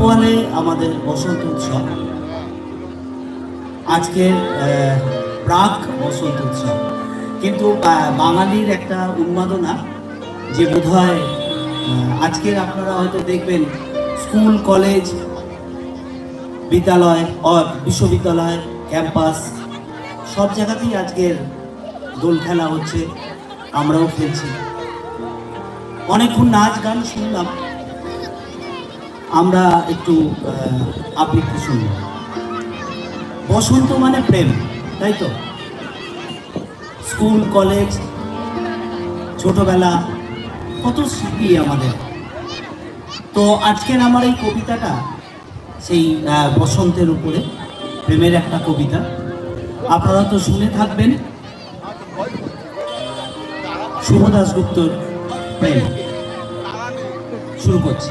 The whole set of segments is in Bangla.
কাটোয়ালে আমাদের বসন্ত উৎসব। আজকের প্রাক বসন্ত উৎসব। কিন্তু বাঙালির একটা উন্মাদনা যে বোধহয় আহ, আজকের আপনারা হয়তো দেখবেন স্কুল কলেজ বিদ্যালয় বিশ্ববিদ্যালয় ক্যাম্পাস সব জায়গাতেই আজকের দোল খেলা হচ্ছে আমরাও খেলছি। অনেকক্ষণ নাচ গান শুনলাম। আমরা একটু আহ, আবৃত্তি শুনব বসন্ত মানে প্রেম তাই তো? স্কুল কলেজ ছোটবেলা কত স্মৃতি আমাদের। তো আজকের আমার এই কবিতাটা সেই বসন্তের উপরে প্রেমের একটা কবিতা। আপনারা তো শুনে থাকবেন। শুভ দাসগুপ্তর প্রেম। শুরু করছি।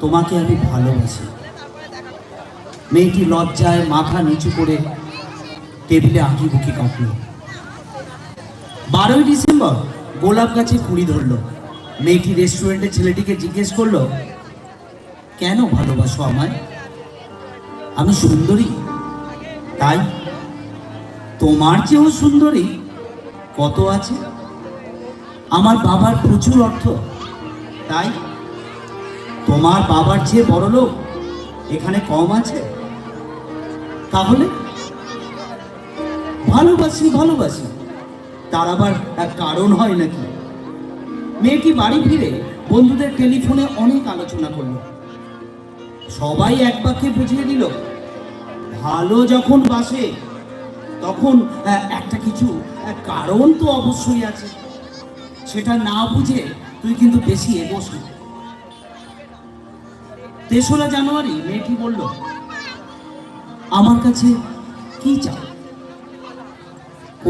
তোমাকে আমি ভালোবাসি। মেয়েটি লজ্জায় মাথা নিচু করে টেবিলে আঁকি বুকি কাটল বারোই ডিসেম্বর গোলাপ গাছে কুড়ি ধরলো। মেয়েটি রেস্টুরেন্টে ছেলেটিকে জিজ্ঞেস করল, কেন ভালোবাসো আমায়? আমি সুন্দরী। তাই তোমার চেয়েও সুন্দরী কত আছে? আমার বাবার প্রচুর অর্থ। তাই তোমার বাবার চেয়ে বড় লোক এখানে কম আছে? তাহলে? ভালোবাসি ভালোবাসি। তার আবার এক কারণ হয় নাকি? মেয়েটি বাড়ি ফিরে বন্ধুদের টেলিফোনে অনেক আলোচনা করল। সবাই এক বাক্যে বুঝিয়ে দিল, ভালো যখন বাসে, তখন একটা কিছু কারণ তো অবশ্যই আছে। সেটা না বুঝে তুই কিন্তু বেশি এগোস না। তেসরা জানুয়ারি মেয়েটি বলল, আমার কাছে কি চাও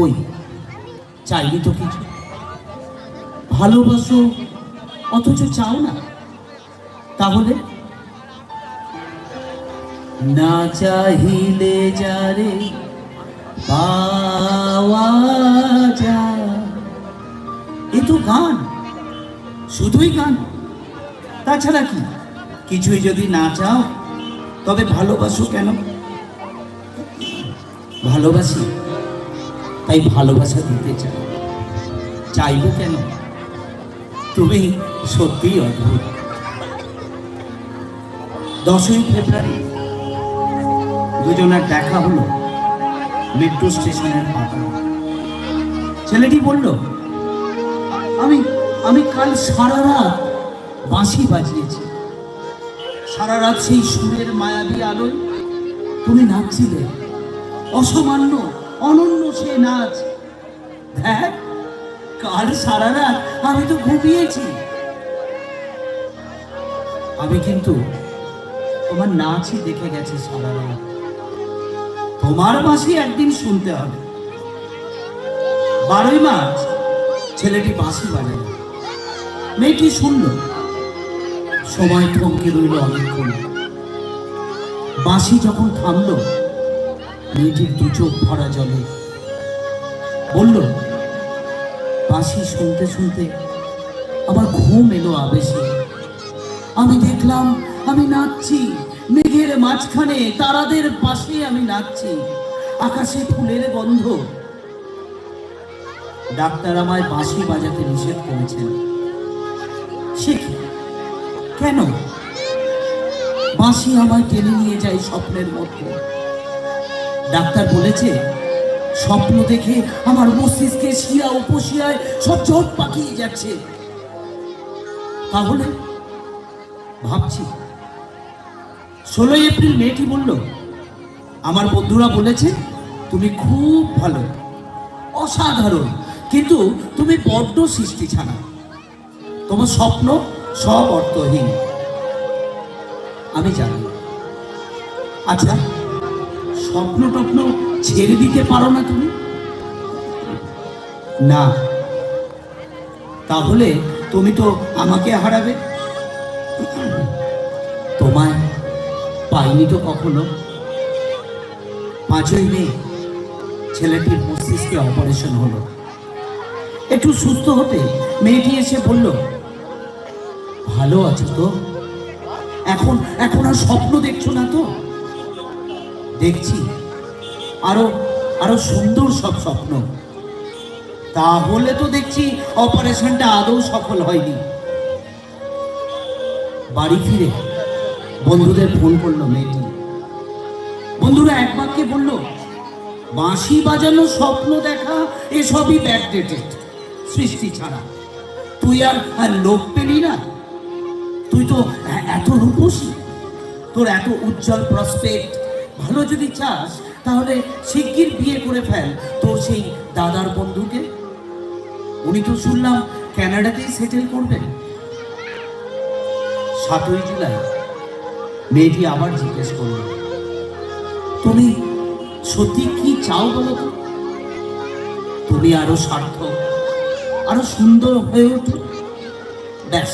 ওই, চাইনি তো কিছু। ভালোবাসো অথচ চাও না। তাহলে? না চাহিলে যারে এ তো গান, শুধুই গান, তাছাড়া কি? কিছুই যদি না চাও, তবে ভালোবাসো কেন? ভালোবাসি, তাই ভালোবাসা দিতে চাই। চাইব কেন? তুমি সত্যিই অদ্ভুত। দশই ফেব্রুয়ারি, দুজনের দেখা হলো মেট্রো স্টেশনের পাতা। ছেলেটি বলল, আমি আমি কাল সারা রাত বাঁশি বাজিয়েছি। সারা রাত সেই সুরের মায়াবী আলোয় তুমি নাচছিলে। অসামান্য, অনন্য সে নাচ। দেখ কাল সারা রাত আমি তো ঘুমিয়েছি। আমি কিন্তু তোমার নাচই দেখে গেছে সারা রাত। তোমার বাঁশি একদিন শুনতে হবে। বারোই মার্চ, ছেলেটি বাঁশি বাজাল মেয়েটি শুনল সময় থমকে রইল অনেকক্ষণ। বাঁশি যখন থামল, মেয়েটির দু চোখ ভরা জলে। বলল, বাঁশি শুনতে শুনতে আমার ঘুম এলো আবেশে। আমি দেখলাম, আমি নাচছি, মেঘের মাঝখানে, তারাদের পাশে আমি নাচছি, আকাশে ফুলের গন্ধ। ডাক্তার আমায় বাঁশি বাজাতে নিষেধ করেছেন। সে? কেন? বাঁশি আমায় টেনে নিয়ে যায় স্বপ্নের মধ্যে। ডাক্তার বলেছে, স্বপ্ন দেখে আমার মস্তিষ্কে শিয়া উপশিয়ায় সব চোট পাকিয়ে যাচ্ছে। তাহলে ভাবছি, ষোলোই এপ্রিল মেয়েটি বলল, আমার বন্ধুরা বলেছে, তুমি খুব ভালো, অসাধারণ, কিন্তু তুমি বড্ড সৃষ্টি ছাড়া তোমার স্বপ্ন সব অর্থহীন। আমি জানি। আচ্ছা স্বপ্ন টপ্ন ছেড়ে দিতে পারো না তুমি? না। তাহলে তুমি তো আমাকে হারাবে? তোমায় পাইনি তো কখনো? পাঁচই মে ছেলেটির মস্তিষ্কে অপারেশন হলো। একটু সুস্থ হতে মেয়েটি এসে বলল ভালো আছো তো? এখন এখন আর স্বপ্ন দেখছ না তো? দেখছি। আরও আরও সুন্দর সব স্বপ্ন। তাহলে তো দেখছি অপারেশনটা আদৌ সফল হয়নি। বাড়ি ফিরে বন্ধুদের ফোন করল মেয়েটি। বন্ধুরা এক বাক্যে বলল, বাঁশি বাজানো স্বপ্ন দেখা, এসবই ব্যাকডেটেড সৃষ্টি ছাড়া। তুই আর লোক পেলি না? তুই তো এত রূপসী, তোর এত উজ্জ্বল প্রসপেক্ট ভালো যদি চাস, তাহলে শিগগির বিয়ে করে ফেল তোর সেই দাদার বন্ধুকে। উনি তো শুনলাম ক্যানাডাতেই সেটেল করবেন। সাতই জুলাই, মেয়েটি আবার জিজ্ঞেস করল, তুমি সত্যি কি চাও বলো তো? তুমি আরও সার্থক, আরও সুন্দর হয়ে ওঠো ব্যাস।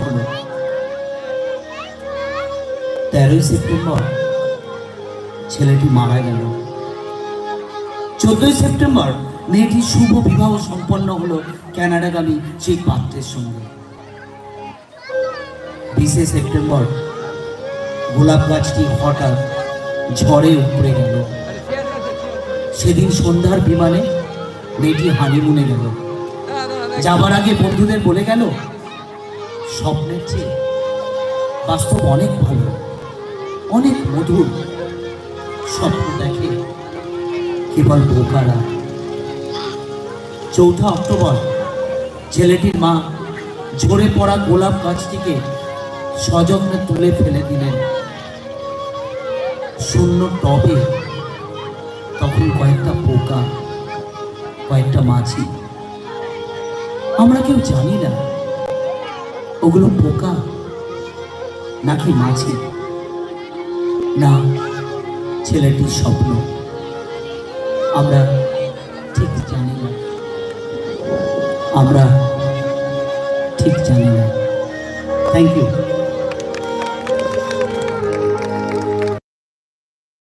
তেরোই সেপ্টেম্বর ছেলেটি মারা গেল। চোদ্দই সেপ্টেম্বর মেয়েটির শুভ বিবাহ সম্পন্ন হলো ক্যানাডাগামী সেই পাত্রের সঙ্গে। বিশে সেপ্টেম্বর গোলাপ গাছটি হঠাৎ ঝড়ে উপড়ে গেল। সেদিন সন্ধ্যার বিমানে মেয়েটি হানিমুনে গেল। যাবার আগে বন্ধুদের বলে গেল, স্বপ্নের চেয়ে বাস্তব অনেক ভালো। অনেক মধুর স্বপ্ন দেখে কেবল বোকারা। চৌঠা অক্টোবর, ছেলেটির মা ঝরে পড়া গোলাপ গাছটিকে সযত্নে তুলে ফেলে দিলেন। শূন্য টবে তখন কয়েকটা পোকা, কয়েকটা মাছি। আমরা কেউ জানি না, ওগুলো পোকা নাকি মাছি? না ছেলেটির স্বপ্ন। আমরা ঠিক জানি না। আমরা ঠিক জানি না। Thank you